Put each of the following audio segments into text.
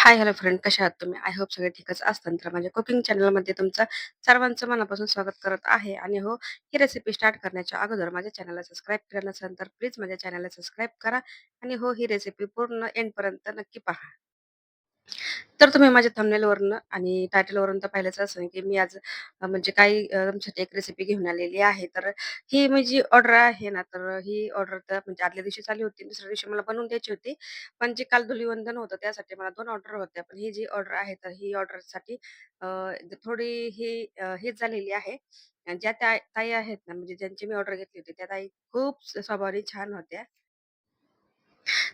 हाय, hello friend कशा आहात तुम्ही? आय होप सगळे ठीकच असतात तर माझ्या कुकिंग चॅनलमध्ये तुमचं सर्वांचं मनापासून स्वागत करत आहे आणि हो, ही रेसिपी स्टार्ट करण्याच्या अगोदर माझ्या चॅनलला सबस्क्राईब केलं नसेल तर प्लीज माझ्या चॅनलला सबस्क्राईब करा आणि हो, ही रेसिपी पूर्ण एंडपर्यंत नक्की पहा. तर तुम्ही माझ्या थंबनेलवरून आणि टायटलवरून तर पाहिलंच असेल, की मी आज अ, म्हणजे काही अ, तुमच्यासाठी एक रेसिपी घेऊन आलेली आहे. तर ही मी जी ऑर्डर आहे ना, तर ही ऑर्डर तर म्हणजे आदल्या दिवशी आली होती. दुसऱ्या दिवशी मला बनवून द्यायची होती. पण जे काल धुलिवंदन होतं त्यासाठी मला 2 ऑर्डर होत्या. पण ही जी ऑर्डर आहे, तर ही ऑर्डरसाठी अ, थोडी ही अ, हेच झालेली आहे. ज्या त्या ताई आहेत ना, म्हणजे ज्यांची मी ऑर्डर घेतली होती, त्या ताई खूप स्वभावाने छान होत्या.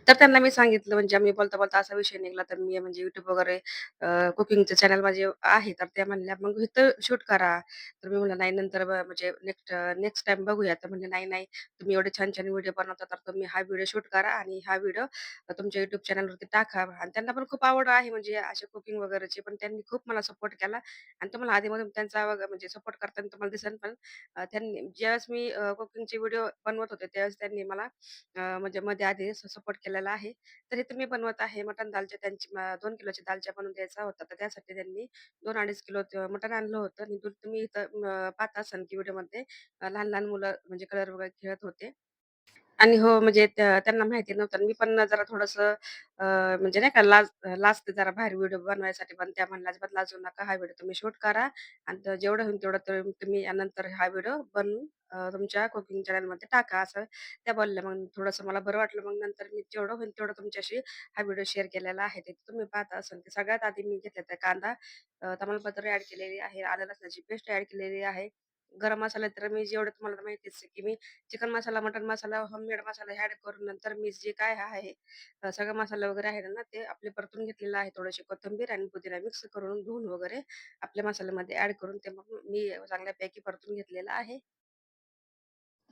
तर त्यांना मी सांगितलं म्हणजे आम्ही बोलता-बोलता असा विषय निघाला, तर मी म्हणजे युट्यूब वगैरे अ, कुकिंगचं चॅनल माझे आहे. तर त्या म्हणल्या, "मग इथं शूट करा." तर मी म्हणलं "नाही, नंतर ब म्हणजे नेक्स्ट नेक्स्ट टाइम बघूया." तर म्हणले, "नाही, नाही, तुम्ही एवढे छान-छान व्हिडिओ बनवता, तर तुम्ही हा व्हिडिओ शूट करा आणि हा व्हिडिओ तुमच्या युट्यूब चॅनलवरती टाका." आणि त्यांना पण खूप आवड आहे म्हणजे अशी कुकिंग वगैरेची. पण त्यांनी खूप मला सपोर्ट केला आणि तुम्हाला आधीमधून त्यांचा वग म्हणजे सपोर्ट करताना तुम्हाला दिसेल पण अ, त्यांनी ज्यावेळेस मी कुकिंगचे व्हिडिओ बनवत होते, त्यावेळेस त्यांनी मला अ, म्हणजे मध्ये आधी सपोर्ट केलेला आहे. तर इथे मी बनवत आहे मटण दालच्या त्यांची दोन किलोची दालच्या बनवून द्यायचा होता. तर त्यासाठी त्यांनी 2-2.5 किलो मटण आणलं होतं आणि दूध तुम्ही इथं पाहता पाहत असाल की व्हिडिओमध्ये लहान-लहान मुलं म्हणजे कलर वगैरे खेळत होते. आणि हो, म्हणजे त्यांना माहिती नव्हतं आणि मी पण जरा थोडंसं अ, म्हणजे नाही का लाज लाजते जरा बाहेर व्हिडिओ बनवायसाठी. पण त्या म्हणल्या, "अजिबात लाजू नका. हा व्हिडिओ तुम्ही शूट करा आणि जेवढं होईल तेवढं तुम्ही यानंतर हा व्हिडिओ बनवून अ, तुमच्या कुकिंग चॅनलमध्ये टाका." असं त्या बोलल्या. मग थोडंसं मला बरं वाटलं. मग नंतर मी जेवढं होईल तेवढं तुमच्याशी हा व्हिडिओ शेअर केलेला आहे. ते तुम्ही पाहत असाल, सगळ्यात आधी मी घेतला त्या कांदा, अ, तमालपत्र ॲड केलेली आहे, आलं लसणाची पेस्ट ॲड केलेली आहे. गरम मसाला तर मी जेवढं तुम्हाला माहितीच आहे, की मी chicken masala, mutton masala, homemade masala add करून नंतर मी जे काय आहे सगळं सगळा मसाला वगैरे आहे ना, ते आपले परतून घेतलेलं आहे. थोडेसे कोथिंबीर आणि पुदिना मिक्स करून धुवून वगैरे आपल्या मसाल्यामध्ये ॲड करून ते मग मी चांगल्यापैकी परतून घेतलेला आहे.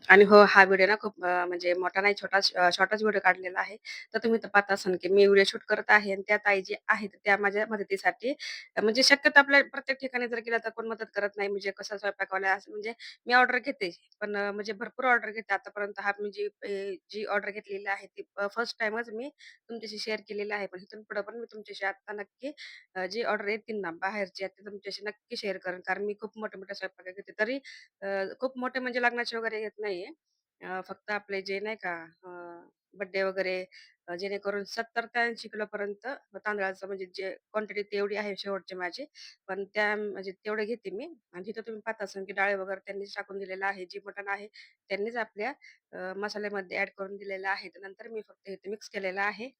आणि हो, हा व्हिडिओ ना खूप अ, म्हणजे मोठा नाही छोटा अ, शॉर्टच व्हिडिओ काढलेला आहे. तर तुम्ही तर पाहत असाल, की मी व्हिडिओ शूट करत आहे आणि त्या ताई जी आहेत त्या माझ्या मदतीसाठी म्हणजे शक्यतो आपल्या प्रत्येक ठिकाणी जर गेलं तर कोण मदत करत नाही. म्हणजे कसं स्वयंपाकवाला असं म्हणजे मी ऑर्डर घेते, पण अ, म्हणजे भरपूर ऑर्डर घेते आतापर्यंत. हा मी जी ए जी ऑर्डर घेतलेली आहे ती फर्स्ट टाईमच मी तुमच्याशी शेअर केलेली आहे. पण इथून पुढे पण मी तुमच्याशी आता नक्की अ, जी ऑर्डर येतील ना बाहेरची ते तुमच्याशी नक्की शेअर करेन. कारण मी खूप मोठे-मोठे स्वयंपाक घेते. तरी अ, खूप मोठे म्हणजे लग्नाचे वगैरे घेत नाहीये. फक्त आपले जे नाही का बड्डे वगैरे जेणेकरून 70 ते ऐंशी किलो पर्यंत तांदळाचं म्हणजे जे क्वांटिटी तेवढी आहे शेवटची माझी. पण त्या म्हणजे तेवढे घेते मी आणि तिथं तुम्ही पाहत असाल की डाळे वगैरे त्यांनीच टाकून दिलेलं आहे. जी मटण आहे त्यांनीच आपल्या मसाल्यामध्ये ऍड करून दिलेलं आहे. नंतर मी फक्त इथे मिक्स केलेलं आहे.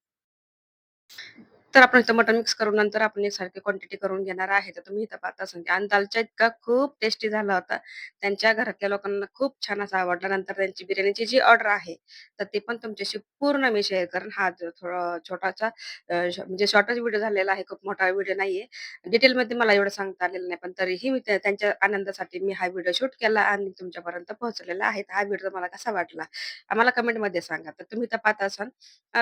तर आपण इथं मटण मिक्स करून नंतर आपण एकसारखी क्वांटिटी करून घेणार आहे. तर तुम्ही इथं पाहत सांगते म्हणजे आणि दालच्या इतका खूप टेस्टी झाला होता. त्यांच्या घरातल्या लोकांना खूप छान असा आवडला. नंतर त्यांची बिर्याणीची जी ऑर्डर आहे, तर ती पण तुमच्याशी पूर्ण मी शेअर करेन. हा थोडा छोटासा म्हणजे शॉर्टच व्हिडिओ झालेला आहे. खूप मोठा व्हिडिओ नाहीये. डिटेलमध्ये मला एवढं सांगता आलेलं नाही. पण तरीही मी त्यांच्या आनंदासाठी मी हा व्हिडिओ शूट केला आणि तुमच्यापर्यंत पोहोचलेला आहे. हा व्हिडिओ मला कसा वाटला? आम्हाला कमेंटमध्ये सांगा. तर तुम्ही तर पाहत असाल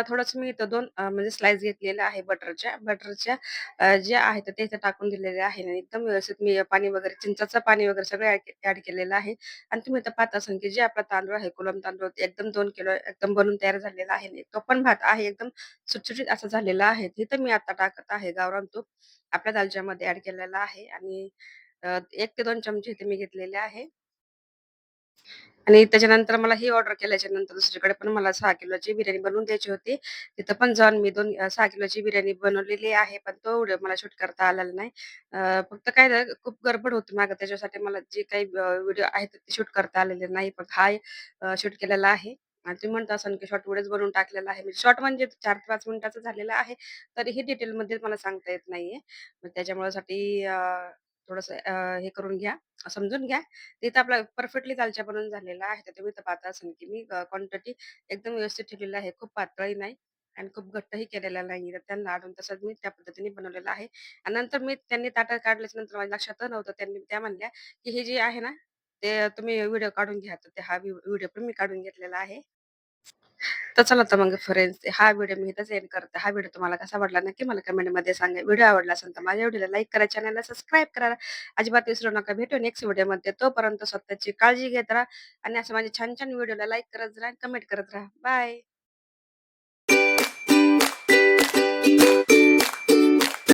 थोडंसं मी इथं दोन म्हणजे स्लाइस घेतलेला आहे बट बटरच्या. बटरच्या जे आहेत ते इथे टाकून दिलेले आहे आणि एकदम व्यवस्थित मी पाणी वगैरे चिंचाचं पाणी वगैरे सगळं ऍड केलेलं आहे आणि तुम्ही इथं पाहत असाल की जे आपला तांदूळ आहे, कोलम तांदूळ एकदम दोन किलो एकदम बनून तयार झालेला आहे तो पण भात आहे एकदम सुटसुटीत असा झालेला आहे. तिथं मी आता टाकत आहे गावरान तूप आपल्या दालच्यामध्ये ऍड केलेला आहे आणि एक ते दोन चमचे इथे मी घेतलेले आहे. आणि त्याच्यानंतर मला ही ऑर्डर केल्याच्यानंतर दुसरीकडे पण मला सहा किलोची बिर्याणी बनवून द्यायची होती. तिथं पण जाऊन मी दोन सहा किलोची बिर्याणी बनवलेली आहे. पण तो व्हिडिओ मला शूट करता आलेला नाही. फक्त काय झालं खूप गडबड होती मागं त्याच्यासाठी मला जे काही व्हिडिओ आहेत ते शूट करता आलेले नाही. पण हा शूट केलेला आहे. आणि तुम्ही म्हणता असाल की शॉर्ट व्हिडिओज बनवून टाकलेला आहे. म्हणजे शॉर्ट म्हणजे चार पाच मिनिटाचं झालेला आहे. तरीही डिटेलमध्ये मला सांगता येत नाहीये. त्याच्यामुळे त्याच्यामुळेसाठी थोडंसं अ, हे करून घ्या, समजून घ्या. तिथं आपला परफेक्टली दालच्या बनवून झालेला आहे. तर तुम्ही तर पाहता असाल की मी अ, क्वांटिटी एकदम व्यवस्थित ठेवलेली आहे. खूप पातळही नाही आणि खूप घट्टही केलेला नाही. तर त्यांना आवडेल तसंच मी त्या पद्धतीने बनवलेलं आहे. आणि नंतर मी त्यांनी ताटं काढल्याच्या नंतर माझ्या लक्षात नव्हतं. त्यांनी त्या म्हणल्या, की "हे जे आहे ना, ते तुम्ही व्हिडिओ काढून घ्या." तर ते हा व्हिडिओ पण मी काढून घेतलेला आहे. तर चला तर मग फ्रेंड्स, हा व्हिडिओ मी इथेच एंड करते. हा व्हिडिओ तुम्हाला कसा वाटला नक्की मला कमेंटमध्ये सांगा. व्हिडिओ आवडला असेल तर माझ्या व्हिडिओला लाईक करा, चॅनलला सबस्क्राईब करा. अजिबात विसरू नका. भेटू नेक्स्ट व्हिडिओमध्ये. तोपर्यंत स्वतःची काळजी घेत राहा आणि असं माझ्या छान-छान व्हिडिओला लाईक करत राहा, कमेंट करत राहा. बाय.